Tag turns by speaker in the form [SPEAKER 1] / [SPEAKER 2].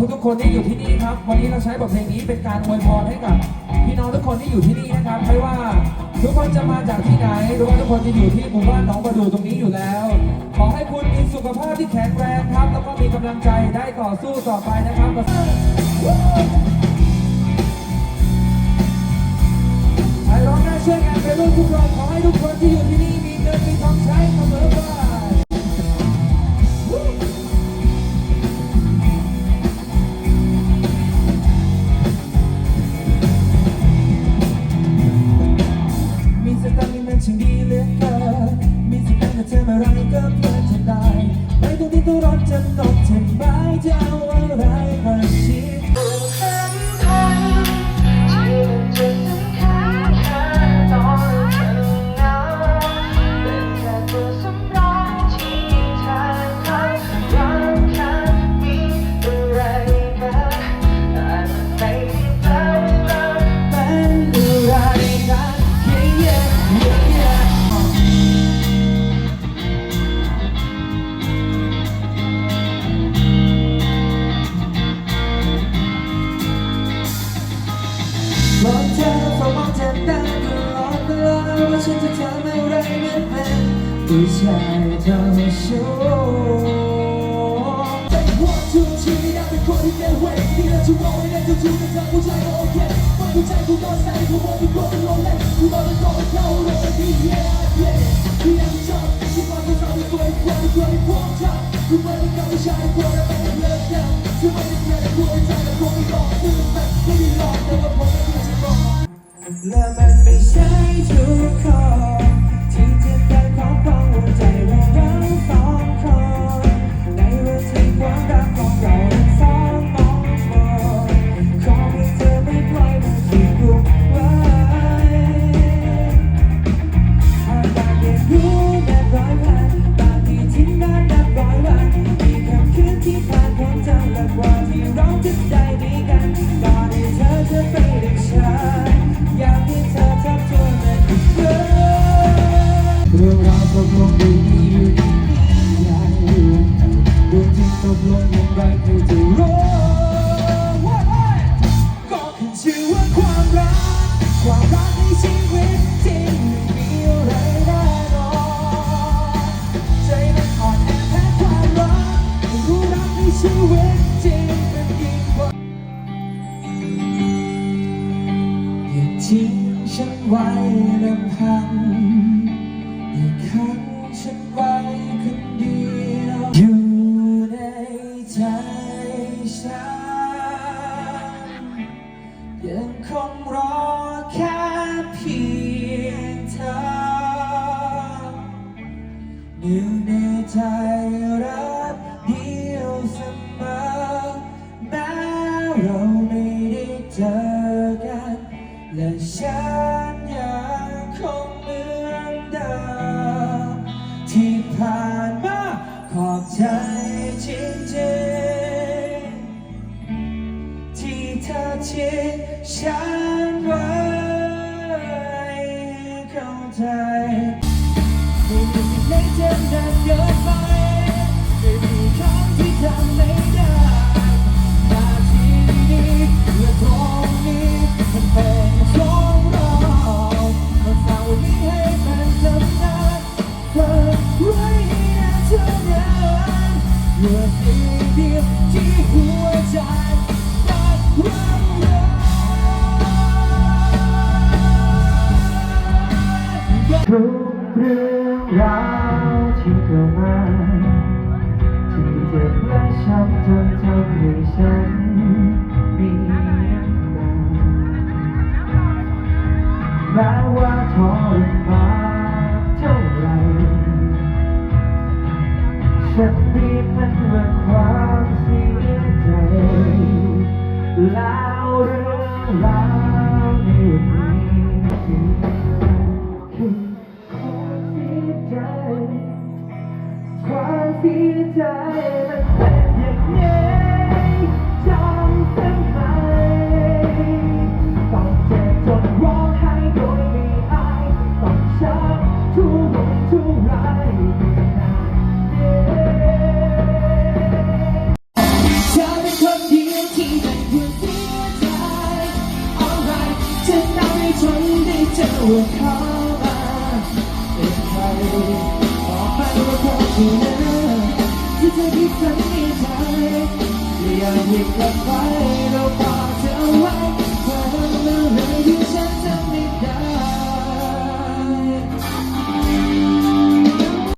[SPEAKER 1] ทุกๆคนที่อยู่ที่นี่ครับ วันนี้เราใช้บทเพลงนี้เป็นการอวยพรให้กับ พี่น้องทุกคนที่อยู่ที่นี่นะครับ ไม่ว่าทุกคนจะมาจากที่ไหนหรือว่าทุกคนจะอยู่ที่หมู่บ้านหนองประดูตรงนี้อยู่แล้ว ขอให้คุณมีสุขภาพที่แข็งแรงครับ แล้วก็มีกำลังใจได้ต่อสู้ต่อไปนะครับไอ้ร้องได้ช่วยกันไปร่วมทุกคนขอให้ทุกคนที่อยู่ที่นี่มีเงินมีทองใช้เสมอไป เธอจะได้ไม่ต้องที่ต้องรถจะตกถึงไม่จะเอาอะไร
[SPEAKER 2] เป็น
[SPEAKER 1] ผู้ชายเจ้าชู้แต่ว่าทุกชีวิตเป็นคนที่เดินเว้ยที่เราจะมองไม่ได้ทุกทีแต่ทำผู้ชายก็โอเคว่าผู้ชายกูก็ใส่กูบอกกูก็เป็นโรเล่กูบอกกูก็เข้าโรดี yeah yeah ที่ยังชอบ ตกลงดีอยู่ที่ไหนเรื่องจริงตกลงอย่างไรใครจะรู้ก็ขึ้นชื่อว่าความรัก ความรักในชีวิตจริงไม่มีอะไรแน่นอนใจมันอ่อนแอแพ้ความรักไม่รู้รักในชีวิตจริงมันยิ่งกว่าอย่าทิ้งฉันไว้ลำ ยังคงรอแค่เพียงเธอนึ่ในใจรักเดียวเสมอแม้เราไม่ได้เจอกัน และฉันยังคงเหมือนเดิมที่ผ่านมาขอบใจจริงๆที่เธอทิ้ง ฉันไว้เข้าใจไม่มีสิ่งไหนจะนานเกินไปไม่มีคำที่ ทุกเรื่องราวที่เกิดมาที่เจ็บและช้ำจน นทำให้ฉันได้เจอว่าเขามาเป็นใครบอกไปว่าเขาที่ไหนที่เธอคิดฝันในใจอยากหยิบกลับไปเราบอกเธอไว้